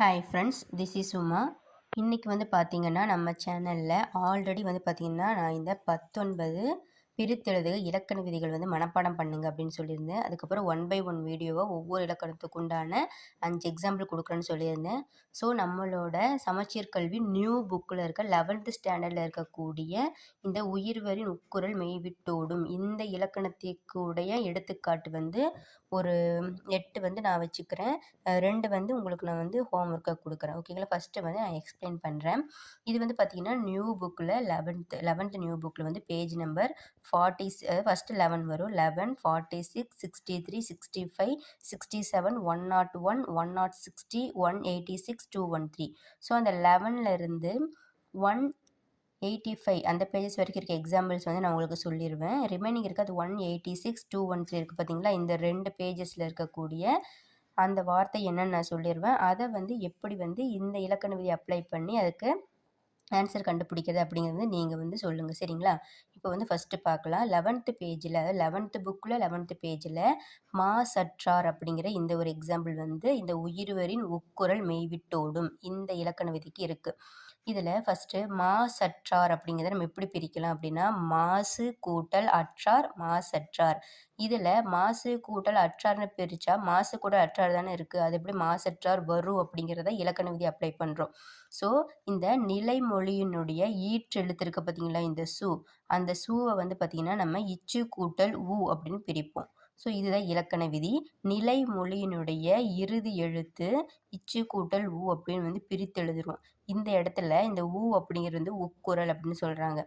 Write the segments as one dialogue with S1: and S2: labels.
S1: Hi friends this is Uma இன்றைக்கி வந்து பார்த்திங்கன்னா நம்ம சேனலில் ஆல்ரெடி வந்து பார்த்திங்கன்னா நான் இந்த பத்தொன்பது பிரித்தெழுதுக இலக்கண விதிகள் வந்து மனப்பாடம் பண்ணுங்க அப்படின்னு சொல்லியிருந்தேன். அதுக்கப்புறம் ஒன் பை ஒன் வீடியோவை ஒவ்வொரு இலக்கணத்துக்கு உண்டான அஞ்சு எக்ஸாம்பிள் கொடுக்குறேன்னு சொல்லியிருந்தேன். ஸோ நம்மளோட சமச்சீர் கல்வி நியூ புக்கில் இருக்க லெவன்த்து ஸ்டாண்டர்டில் இருக்கக்கூடிய இந்த உயிர்வரின் உட்குரல் மெய்விட்டோடும் இந்த இலக்கணத்திற்குடைய எடுத்துக்காட்டு வந்து ஒரு எட்டு வந்து நான் வச்சுக்கிறேன். ரெண்டு வந்து உங்களுக்கு நான் வந்து ஹோம் ஒர்க்கை கொடுக்குறேன். ஓகேங்களா ஃபஸ்ட்டு வந்து நான் எக்ஸ்பிளைன் பண்ணுறேன் இது வந்து பார்த்திங்கன்னா நியூ புக்கில் லெவன்த்து லெவன்த்து நியூ புக்கில் வந்து page number forty first eleven வரும். Eleven forty six sixty three sixty five sixty seven one naught one one naught sixty one eighty six two one three so அந்த லெவன்லேருந்து one eighty five அந்த pages வரைக்கும் இருக்க examples வந்து நான் உங்களுக்கு சொல்லிடுவேன் ரிமைனிங் இருக்க one eighty six two one three இருக்குது பார்த்தீங்களா இந்த ரெண்டு பேஜஸில் இருக்கக்கூடிய அந்த வார்த்தை என்னன்னு நான் சொல்லிடுவேன் அதை வந்து எப்படி வந்து இந்த இலக்கண விதி அப்ளை பண்ணி அதுக்கு ஆன்சர் கண்டுபிடிக்கிறது அப்படிங்கிறது நீங்கள் வந்து சொல்லுங்கள் சரிங்களா? இப்போ வந்து ஃபஸ்ட்டு பார்க்கலாம். லெவன்த்து பேஜில் லெவன்த்து புக்கில் லெவன்த்து பேஜில் மா சற்றார் அப்படிங்கிற இந்த ஒரு எக்ஸாம்பிள் வந்து இந்த உயிர்வரின் உக்குரல் மெய்விட்டோடும் இந்த இலக்கண விதிக்கு இருக்குது இதில் ஃபஸ்ட்டு மா சற்றார் அப்படிங்கிறத நம்ம எப்படி பிரிக்கலாம் அப்படின்னா மாசு கூட்டல் அற்றார் மாசற்றார் இதில் மாசு கூட்டல் அற்றார்னு பிரித்தா மாசு கூட அற்றார் தானே இருக்குது அது எப்படி மாசற்றார் வரும் அப்படிங்கிறத இலக்கண விதி அப்ளை பண்ணுறோம் ஸோ இந்த நிலைமொழியினுடைய ஈற்று இருக்குது பார்த்தீங்களா இந்த சு. அந்த சூவை வந்து பார்த்திங்கன்னா நம்ம இச்சு கூட்டல் ஊ அப்படின்னு பிரிப்போம். ஸோ இதுதான் இலக்கண விதி. நிலைமொழியினுடைய இறுதி எழுத்து இச்சு கூட்டல் ஊ அப்படின்னு வந்து பிரித்து எழுதுறோம் இந்த இடத்துல இந்த ஊ அப்படிங்கிறது வந்து உக்குரல் அப்படின்னு சொல்கிறாங்க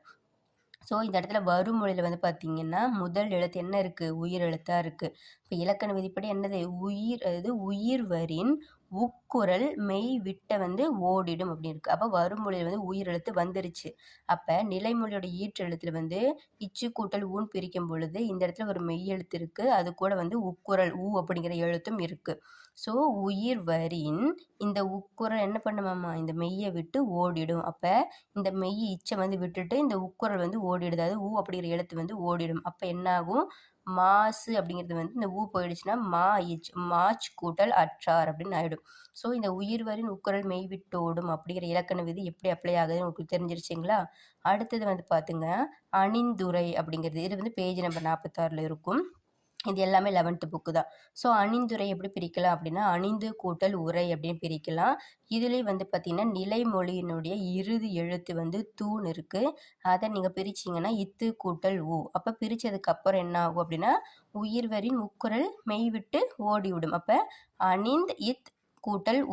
S1: ஸோ இந்த இடத்துல வருமொழியில் வந்து பார்த்திங்கன்னா முதல் எழுத்து என்ன இருக்குது உயிர் எழுத்தாக இருக்குது இப்போ இலக்கண விதிப்படி என்னது? உயிர் அது உயிர் வரின் உக்குரல் மெய் விட்ட வந்து ஓடிடும் அப்படின்னு இருக்குது அப்போ வருமொழியில் வந்து உயிர் எழுத்து வந்துருச்சு. அப்போ நிலைமொழியோட ஈற்றெழுத்துல வந்து இச்சு கூட்டல் ஊன் பிரிக்கும் பொழுது இந்த இடத்துல ஒரு மெய் எழுத்து இருக்குது அது கூட வந்து உக்குரல் ஊ அப்படிங்கிற எழுத்தும் இருக்குது ஸோ உயிர் வரின் இந்த உக்குரல் என்ன பண்ணுமாம்மா இந்த மெய்யை விட்டு ஓடிடும். அப்போ இந்த மெய் இச்சை வந்து விட்டுட்டு இந்த உக்குரல் வந்து ஓடிடுது. அது ஊ அப்படிங்கிற எழுத்து வந்து ஓடிடும். அப்போ என்னாகும்? மாசு அப்படிங்கிறது வந்து இந்த ஊ போயிடுச்சுன்னா மா இச் மாச் கூட்டல் அற்றார் அப்படின்னு ஆகிடும் ஸோ இந்த உயிர்வரின் உக்குரல் மெய்விட்டோடும் அப்படிங்கிற இலக்கண விதி எப்படி அப்ளை ஆகுதுன்னு உங்களுக்கு தெரிஞ்சிருச்சிங்களா? அடுத்தது வந்து பார்த்துங்க அணிந்துரை அப்படிங்கிறது. இது வந்து பேஜ் நம்பர் நாற்பத்தாறில் இருக்கும். இது எல்லாமே லெவன்த்து புக்கு தான். ஸோ அணிந்துரை எப்படி பிரிக்கலாம் அப்படின்னா அணிந்து கூட்டல் உரை அப்படின்னு பிரிக்கலாம். இதுலேயே வந்து பார்த்திங்கன்னா நிலைமொழியினுடைய இறுதி எழுத்து வந்து தூண் இருக்குது அதை நீங்கள் பிரிச்சிங்கன்னா இத்து கூட்டல் ஊ அப்போ பிரித்ததுக்கப்புறம் என்ன ஆகும் அப்படின்னா உயிர்வரின் உக்குரல் மெய்விட்டு ஓடிவிடும். அப்போ அணிந்த் இத் கூட்டல்